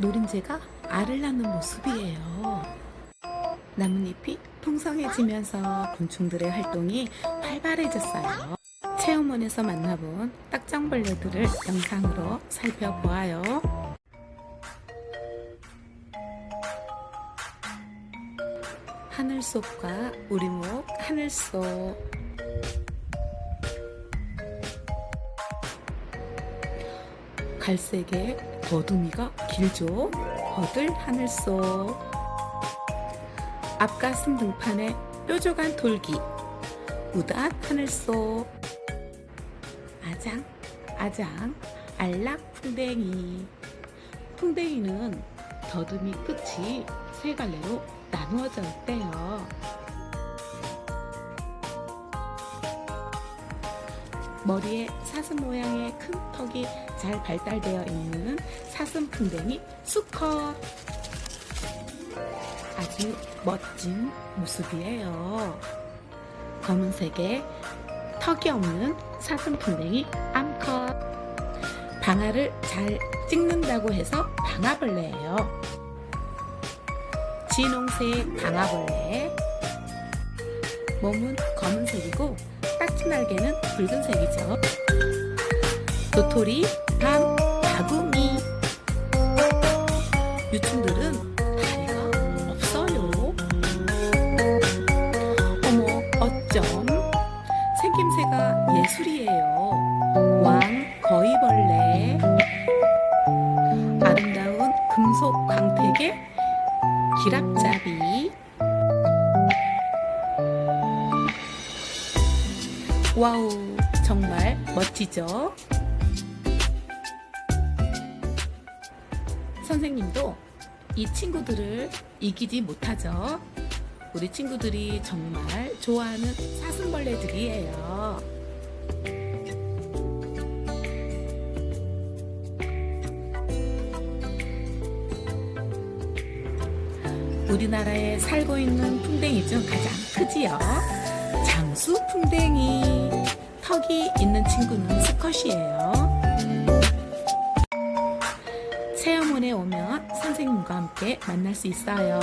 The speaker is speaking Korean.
노린재가 알을 낳는 모습이에요. 나뭇잎이 풍성해지면서 곤충들의 활동이 활발해졌어요. 체험원에서 만나본 딱정벌레들을 영상으로 살펴보아요. 하늘속과 우리목 하늘속 갈색의 거두미가 길죠. 거들 하늘 속 앞가슴 등판에 뾰족한 돌기 우단 하늘 속 아장 아장 알락 풍뎅이 풍뎅이는 더듬이 끝이 세 갈래로 나누어져 있대요. 머리에 사슴 모양의 큰 턱이 잘 발달되어 있는 사슴 풍뎅이 수컷. 아주 멋진 모습이에요. 검은색의 턱이 없는 사슴 풍뎅이 암컷. 방아를 잘 찍는다고 해서 방아벌레예요. 진홍색 방아벌레. 몸은 검은색이고 딱지 날개는 붉은색이죠. 도토리, 밤, 바구미. 유충들은 다리가 없어요. 어머, 어쩜 생김새가 예술이에요. 왕 거위벌레. 아름다운 금속 광택의 기랍잡이. 와우, 정말 멋지죠? 선생님도 이 친구들을 이기지 못하죠? 우리 친구들이 정말 좋아하는 사슴벌레들이에요. 우리나라에 살고 있는 풍뎅이 중 가장 크지요. 장수 풍뎅이. 턱이 있는 친구는 수컷이에요. 체험원에 오면 선생님과 함께 만날 수 있어요.